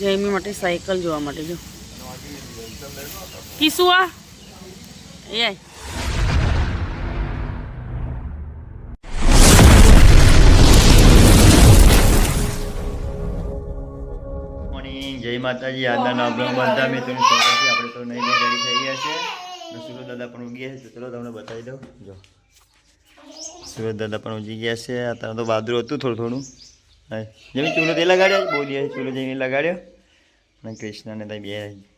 જયમી માટે સાયકલ જોવા માટે, જો. કિસુ આ એ જય માતાજી. આજના નવગ્રહ બધા મિત્રોનું સ્વાગત છે. આપણે તો નહીં નહીં થઈ ગયા છે સુરત દાદા પણ ઉગી ગયા છે. ચલો તમને બતાવી દઉં. જો. સુરત દાદા પણ ઉગી ગયા છે. અત્યારે તો વાદળું હતું થોડું થોડું. જેમ ચૂલો તે લગાડ્યો બહુ દિવસ ચૂલો જઈને લગાડ્યો. અને કૃષ્ણને ત્યાં બે.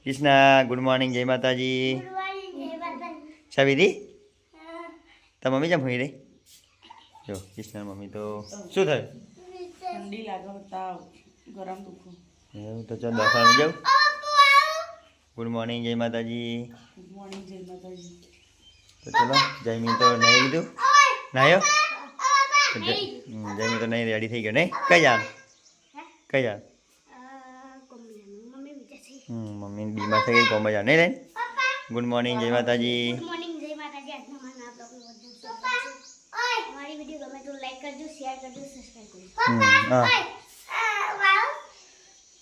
કૃષ્ણ ગુડ મોર્નિંગ જય માતાજી. સાબીદી તા મમ્મી જેમ હોય રે? જો કૃષ્ણ મમ્મી તો શું થયું? ઠંડી લાગે તાવ. ગરમ દુખો. એવું તો ચાલ દવાખાને જાઉં. ગુડ મોર્નિંગ જય માતાજી. ગુડ મોર્નિંગ જય માતાજી. તો ચલો જયમીન તો નહીં લીધું. નાયો તો જય- હમ, જયમીન તો નહીં રેડી થઈ ગયો. નહીં? કઈ જાણ કઈ જાણ હમ મમ્મી બીમાર થઈ ગઈ કોમ્બા જાવ નહીં રે ગુડ મોર્નિંગ જય માતાજી. અમે જય માતાજી. આજનો મારા નવા બ્લોગનું વધુ સ્વાગત છે અમારી વીડિયો ગમે તો લાઈક કરજો શેર કરજો સબસ્ક્રાઇબ કરજો. હમ હા.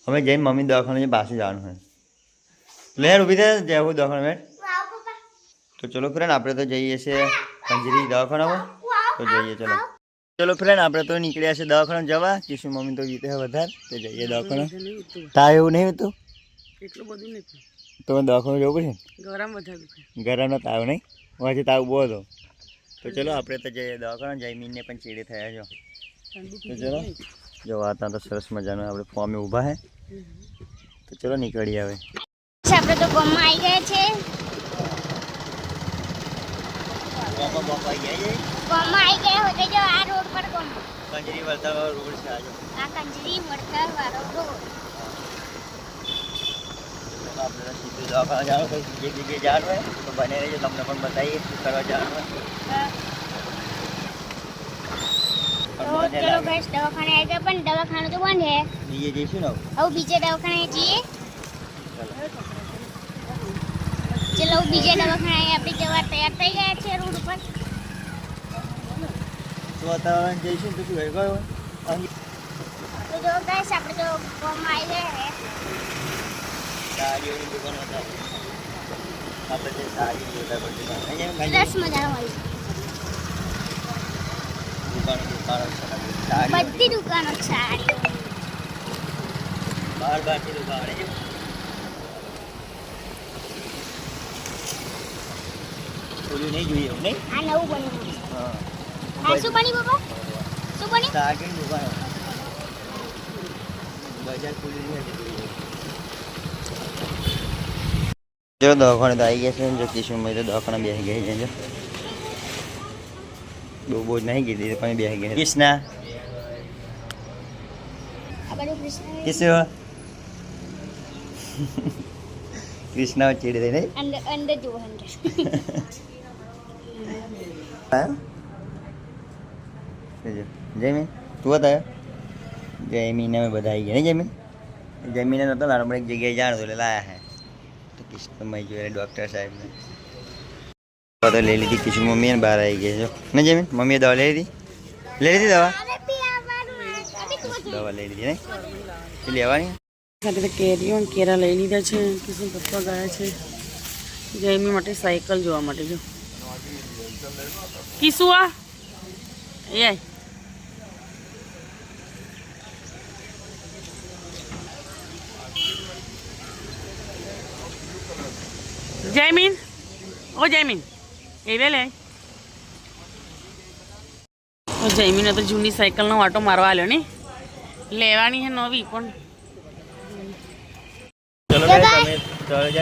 હવે જઈને મમ્મી દવાખાને પાસે જવાનું હોય લેર ઊભી ઊભી થાય જવું દવાખાને બેઠ તો ચલો ફ્રેન્ડ આપણે તો જઈએ છીએ પંજરી દવાખાનામાં. તો જઈએ ચલો. ચલો ફ્રેન્ડ આપણે તો નીકળ્યા છે દવાખાના જવા. કિશુ મમ્મી તો જીતે છે વધારે. તો જઈએ દવાખાના. નહીં તા એવું નહીં હતું? એટલું બધું નથી તો દવાખાને જવું પડશે ગરમ વધારે ગરમનો તાવ નહીં? આજે તાવ બહુ હતો. તો ચલો આપણે તો જઈએ દવાખાના. જયમીનને પણ ચીડે થયા છો. તો ચલો. જો વાત તો સરસ મજાનું આપણે ફોર્મે ઊભા હે. તો ચલો નીકળીએ હવે. આપણે તો ગમમાં આવી ગયા છે. ગમમાં આવી ગયા હોય જો આ રોડ પર ગમ. કંજરી વળતા રોડ છે આજો આ કંજરી વડતર વાળો રોડ. આપણે સીધું દવાખાના જવાનું કોઈ બીજી જગ્યાએ જવાનું હોય તો બને રહેજો તમને પણ બતાવીએ શું કરવા જવાનું ચલો બસ દવાખાને આવી ગયા પણ દવાખાનું તો બંધ હે. બીજે જઈશું ને હવે. હવે બીજે દવાખાને જઈએ. ચાલો. ચલો બીજા દવાખાને આપણે જવા તૈયાર થઈ ગયા છે રોડ ઉપર. તો વાતાવરણ જઈશું તો શું ગયો તો જો ગાઈસ આપણે તો ફોર્મ આવી ગયા છે સાડીઓની દુકાન હતા. આપણે જે સાડી જોતા પડતી અહીંયા સરસ મજાનો હોય. છે. દુકાનો દુકાનો બધી દુકાનો છે સાડીઓ. બાર બારથી દુકાન ઓલું નહીં જોઈએ એવું નહીં? આ નવું બન્યું હા. આ શું બની બાબા શું બની સાડીની દુકાન બજાર ખુલ્લી હતી જો દવાખાને તો આવી ગયા છે જો કિશોરભાઈ તો દવાખાને બેસી ગયા છે જો. બહુ બહુ જ નહીં કીધી પણ બેસી ગયા કૃષ્ણા? કિશોર કૃષ્ણ ચીડી દઈ નહીં અંદર જોજો. જયમીન તું હતા જયમીને અમે બધા આવી ગયા. નહીં જયમીન જયમીને નહોતો લાડો પણ એક જગ્યાએ જાણતો એટલે લાયા હે. તો કિશોરભાઈ જોડે ડૉક્ટર સાહેબને. દવા તો લઈ લીધી કિશોર મમ્મી બહાર આવી ગયા છો ને જયમીન મમ્મીએ દવા લઈ લીધી? લઈ લીધી દવા? દવા લઈ લીધી નહીં એ લેવાની? સાથે કેરીઓ અને કેરા લઈ લીધા છે કિશન પપ્પા ગયા છે. જયમી માટે સાયકલ જોવા માટે જો. એ આય. Jamin. ઓ જયમીન એ લે લે ઓ જયમીને તો જૂની સાયકલનો વાટો મારવા આવ્યો ને લેવાની હે નવી પણ ચલો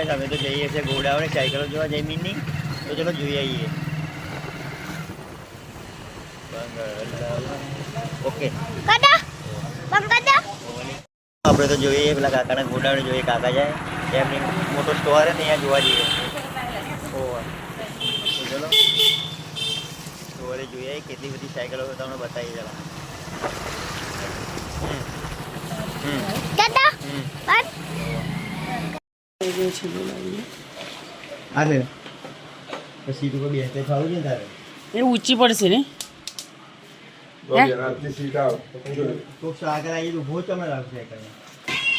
તમે તો જઈએ છીએ ઘોડાઓને સાયકલો જોવા જયમીનની તો ચલો જોઈ આવીએ ઓકે કદા બંધ કદા આપણે તો જોઈએ પેલા કાકાના ઘોડાઓને જોઈએ કાકા જાય એમની મોટો સ્ટોર છે ને ત્યાં જોવા જઈએ ઓહ તો ચલો સ્ટોરે જોઈએ કેટલી બધી સાયકલો છે તમને બતાવી જરા હમ હમ કદા હમ બંધ થઈ ગયું છે બોલાવીને આ લે પછી તું કોઈ બેસતે ખાવું છે ને તારે? એ ઊંચી પડશે ને. હે? તો આગળ આવી. તો ભૂત તમે રાખો સાયકલ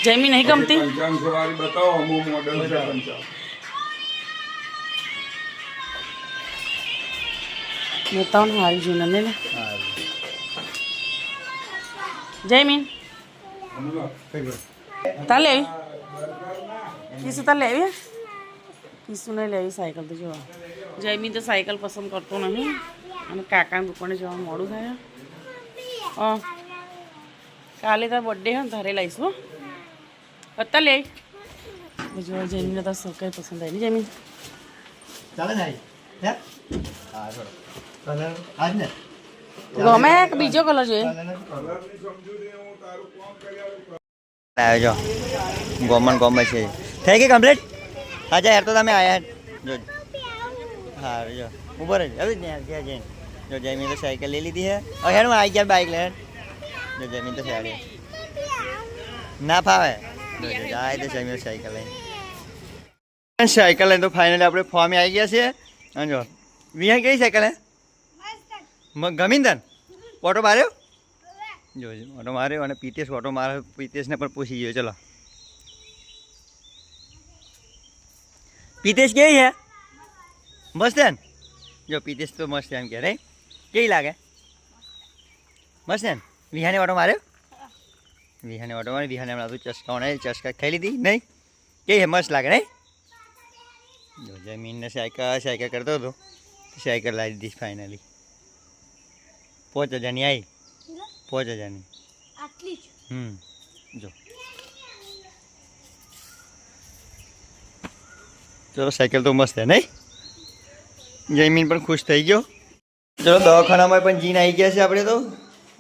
જયમી નહીં ગમતી? પંચાવનસો વાળી બતાવો અમુક મોડલ છે પંચાવન બતાવો ને હારી જોઈને લે લે સારું જયમીન. અમુક તાર લેવી? કિસુ તાર લેવી કિસુ નહીં લેવી સાયકલ તો જોવા. જયમીન તો સાયકલ પસંદ કરતો નહીં. અને કાકાની દુકાને જવાનું મોડું થાય. હ કાલે તાર બર્થડે હોય તારે લઈશું અત્યારે લે. જો જયમીને તો સૌ પસંદ આવી ને હે? હા આજ ને. ગમે કે બીજો કલર જોઈએ? આવ્યો જો. ગોમન ગોમ છે. થઈ ગઈ કમ્પ્લીટ હા યાર તો તમે આયા જો. હા, જો. ઊભો રહેજો. હવે જ ને ક્યાં જઈને. જો, જયમીન તો સાયકલ લઈ લીધી હે. હવે હેડ, હું આવી ગયા બાઇક લઈને જો, જયમીન તો સાડી ના ફાવે. જાય તો જયમીન સાયકલ લઈને. સાયકલ લઈને તો ફાઇનલી આપણે ફોર્મે આવી ગયા છીએ. અને જો વિહા કેવી સાયકલ હે? મ- ગમી ઓટો માર્યો? જોજો ઓટો માર્યો અને પીતેશ ઓટો માર્યો પીતેશને પણ પૂછી ગયો, ચલો. પીતેશ કેવી છે મસ્ત છે ને? જો પીતેશ તો મસ્ત એમ કે રે કેવી લાગે? મસ્ત છે ને? વિહાને ઓટો માર્યો? વિહાને ઓટો માર્યો વિહાને હમણાં તો ચસકા નહીં ચસકા ખાઈ લીધી નહીં? કેવી મસ્ત લાગે નહીં? જો જમીનને સાયકલ સાયકલ કરતો હતો સાયકલ લાવી દીધી ફાઇનલી પાંચ હજારની આવી પાંચ હજારની. આટલી હમ. જો. ચલો સાયકલ તો મસ્ત છે નહીં? જયમીન પણ ખુશ થઈ ગયો. ચલો, દવાખાનામાં પણ જીન આવી ગયા છે આપણે તો.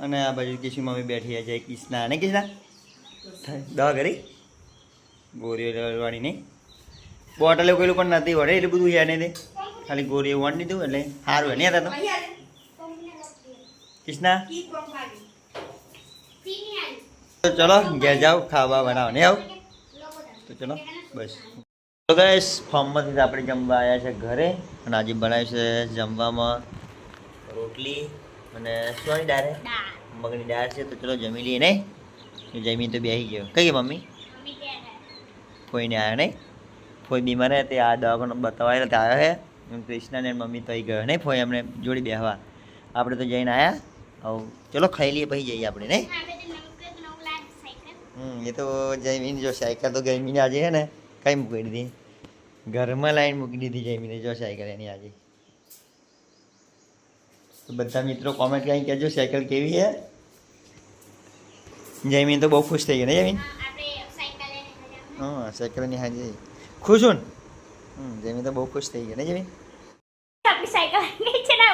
અને આ બાજુ કિશુ મમ્મી બેઠી જય કિષ્ના ને કિષ્ના દવા કરી? ગોરીઓ લેવાની નહીં. બોટલ એવું પણ નથી વળે, એટલું બધું યાર નહીં ખાલી ગોરીઓ વાંટ દીધું, એટલે સારું નહીં હતા તો? કિષ્ના તો ચલો, ઘેર જાઓ, ખાવા બનાવો નહીં આવ? તો ચલો, બસ. તો ગઈશ ફોર્મમાંથી આપણે જમવા આવ્યા છે ઘરે અને આજે બનાવ્યું છે જમવામાં રોટલી અને સોની દાળ? મગની દાળ છે તો ચલો જમી લઈએ નહીં જમી જમીન તો બેસી ગયો. કઈ ગઈ મમ્મી? કોઈને આવ્યા નહીં? કોઈ બીમાર હે? તે આ દવાખાનો બતાવાયેલા તે આવ્યો હે? એમ કૃષ્ણ મમ્મી તો અહીં ગયો નહીં ફોઈ અમને જોડી બેહવા. આપણે તો જઈને આવ્યા હવે ચલો ખાઈ લઈએ પછી જઈએ આપણે નહીં? હમ એ તો જમીન જો સાયકલ તો ગમીને આજે છે ને કઈ મૂકી દીધી? ઘરમાં લાઈન મૂકી દીધી જમીને જો સાયકલ એની આજે. તો બધા મિત્રો કોમેન્ટ કરીને કહેજો સાયકલ કેવી છે? જયમીન તો બહુ ખુશ થઈ ગઈ ને જયમીન? હા સાયકલની હાજરી ખુશ હું હમ જયમીન તો બહુ ખુશ થઈ ગઈ ને જયમીન? આપણી સાયકલ છે ને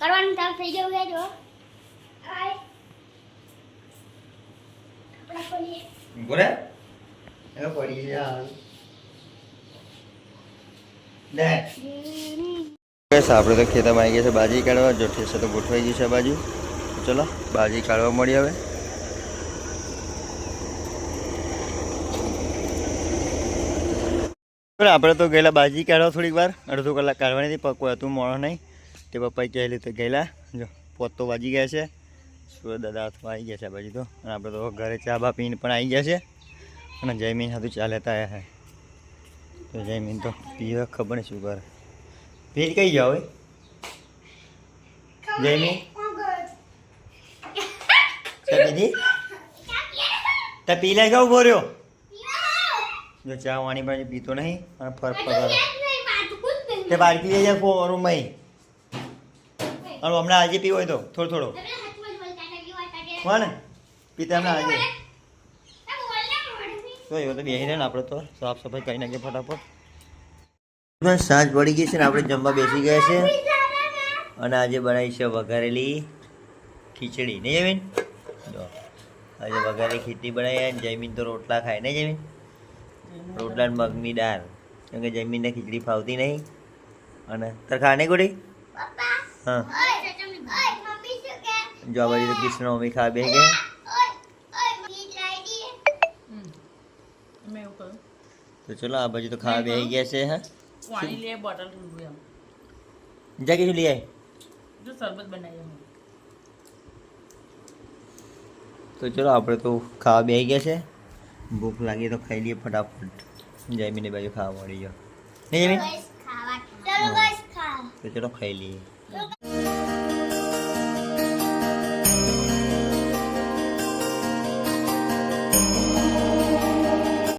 કરવાનું ચાલુ થઈ ગયું છે જો. બોલે આપણે તો ખેતરમાં આવી ગયા છે બાજી કાઢવા. જો ઠેસે તો ગોઠવાઈ ગયું છે બાજુ. ચલો, બાજી કાઢવા મળી હવે. આપણે તો ગયેલા બાજી કાઢવા થોડીક વાર. અડધો કલાક કાઢવાની હતી પણ કોઈ હતું મોડો નહીં. તે પપ્પાએ કહેલી તો ગયેલા. જો, પોત તો વાજી ગયા છે. સુરત દાદા હાથમાં આવી ગયા છે બાજુ તો. અને આપણે તો ઘરે ચા બા પીને પણ આવી ગયા છે. અને જયમીન હતું ચા લેતા આવ્યા છે તો જયમીન તો પીવે ખબર નહીં શું કરે. ભેજ કઈ જાઓ જયમીન? દીદી પીધી પી લે કેવું બોર્યો જો ચા વાણી પાણી પીતો નહીં અને ફરક ફર તે બાળકી લઈ જાય રૂમમાં. અને હમણાં આજે પીવો હોય તો થોડો થોડો. ને પીતા હમણાં આજે તો એવો તો બેસી રહે ને આપણે તો સાફ સફાઈ કરી નાખીએ ફટાફટ. સાંજ પડી ગઈ છે ને આપણે જમવા બેસી ગયા છે. અને આજે બનાવી છે વઘારેલી ખીચડી. નહીં જમીન? જો આજે વઘારેલી ખીચડી બનાવી અને જમીન તો રોટલા ખાય. નહીં જમીન? રોટલા ને મગની દાળ. કેમ કે જમીનને ખીચડી ફાવતી નહીં. અને તાર ખા નહીં ગોડી હા. જો આ બાજુ કૃષ્ણ મમ્મી ખા બે ગયા. તો ચલો આ બાજુ તો ખાવા બેસી ગયા છે હા? પાણી લે બોટલ ઠંડુ એમ. જા કીધું લઈ આય? જો શરબત બનાવી તો ચલો આપણે તો ખાવા બેસી ગયા છે. ભૂખ લાગી તો ખાઈ લઈએ ફટાફટ. જમીને બાજુ ખાવા મળી જાઓ નહીં જમીન ચલો ગાઈસ ખા તો ચલો ખાઈ લઈએ.